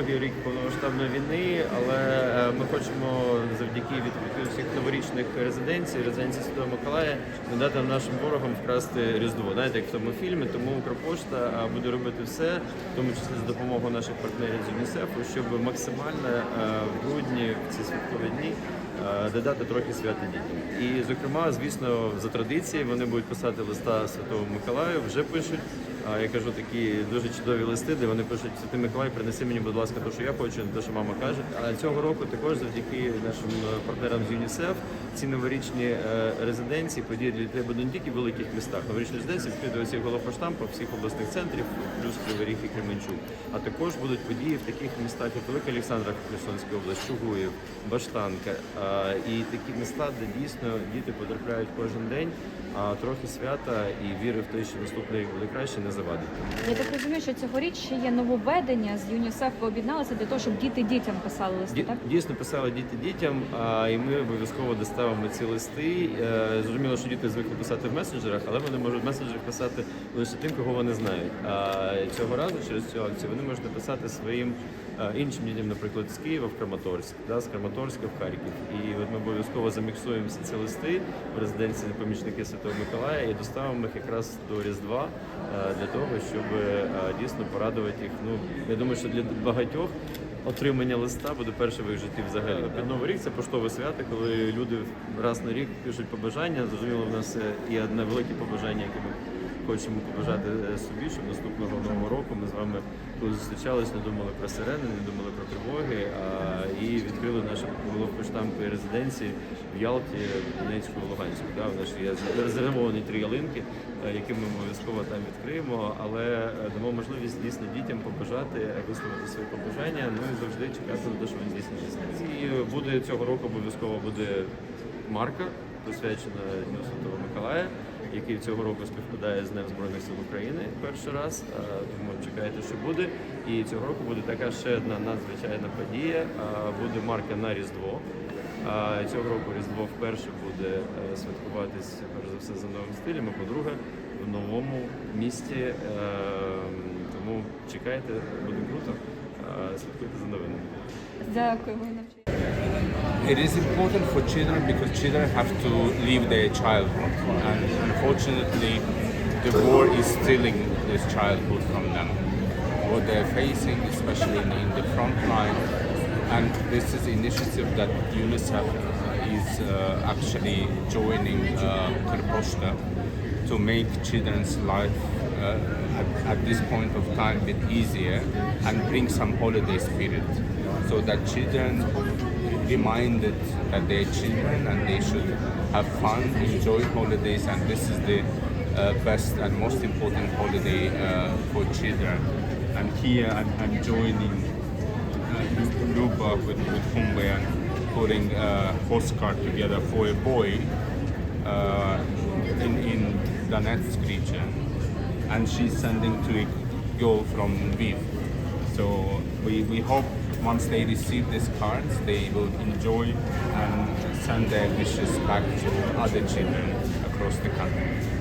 другий рік повномасштабної війни, але е, ми хочемо завдяки відкриттю всіх новорічних резиденцій, резиденції Святого Миколая, не дати нашим ворогам вкрасти Різдво. Знаєте, як в тому фільмі, тому Укрпошта буде робити все, в тому числі з допомогою наших партнерів з ЮНІСЕФу, щоб максимально е, в грудні в ці святкові дні. е, Додати трохи свята дітям. І, зокрема, звісно, за традицією вони будуть писати листа Святому Миколаю, вже пишуть. Я кажу такі дуже чудові листи, де вони пишуть Святий Миколай, принеси мені, будь ласка, те, що я хочу, те, що мама каже. А цього року також завдяки нашим е, партнерам з ЮНІСЕФ ці новорічні е, резиденції події для дітей будуть не тільки в великих містах. Новорічні резиденції відкриті до всіх головпоштампів, всіх обласних центрів, плюс Кривий і Кременчук. А також будуть події в таких містах, як Велика Олександра, Херсонська область, Чугуїв, Баштанка. І такі міста, де дійсно діти потрапляють кожен день. А трохи свята і віри в те, що наступний буде краще, не завадить. Я так розумію, що цьогоріч ще є нововведення з ЮНІСЕФ. Ви об'єдналися для того, щоб діти дітям писали листи. Так Дійсно писали діти дітям, а і ми обов'язково доставимо ці листи. Е, Зрозуміло, що діти звикли писати в месенджерах, але вони можуть в месенджерах писати лише тим, кого вони знають. А цього разу через цю акцію вони можуть написати своїм іншим дітям, наприклад, з Києва в Краматорськ, да, з Краматорська в Харків. І от ми обов'язково заміксуємо всі ці листи в резиденції помічники Святого Миколая і доставимо їх якраз до Різдва для того, щоб дійсно порадувати їх. Ну я думаю, що для багатьох отримання листа буде перше в їх житті взагалі. Під Новий рік це поштове свято, коли люди раз на рік пишуть побажання. Зрозуміло, в нас е, є одне велике побажання, яке ми хочемо побажати е, собі, щоб наступного нового року ми з вами, коли зустрічались, не думали про сирени, не думали про тривоги, а і відкрили наші головпоштампи резиденції в Ялті, в Донецьку, Луганську. Да, в нас є зарезервовані три ялинки, е, які ми обов'язково там відкриємо, але е, дамо можливість дійсно дітям побажати, е, висловити свої побажання. Ну і завжди чекати на те, що вони здійснюються. І буде цього року обов'язково буде марка, присвячена Дню Святого Миколая, який цього року співпадає з Днем Збройних сил України перший раз. Тому чекайте, що буде. І цього року буде така ще одна надзвичайна подія. Буде марка на Різдво. Цього року Різдво вперше буде е, святкуватись перш за все за новим стилем, а по-друге, в новому місті. Е, Тому чекайте, буде круто. Слідкуйте за новинами. дякуємо. it is important for children because children have to leave their childhood, and unfortunately, the war is stealing this childhood from them. What they're facing, especially in, in the front line, and this is initiative that UNICEF is uh, actually joining uh, to make children's life uh, at, at, this point of time a bit easier and bring some holiday spirit so that children reminded that they're children and they should have fun, enjoy holidays, and this is the uh, best and most important holiday uh, for children. And here I'm, I'm joining uh, Luba with, with Humbe and putting a postcard together for a boy uh, in, in Donetsk region, and she's sending to a girl from Lviv. So we, we hope once they receive these cards, they will enjoy and send their wishes back to other children across the country.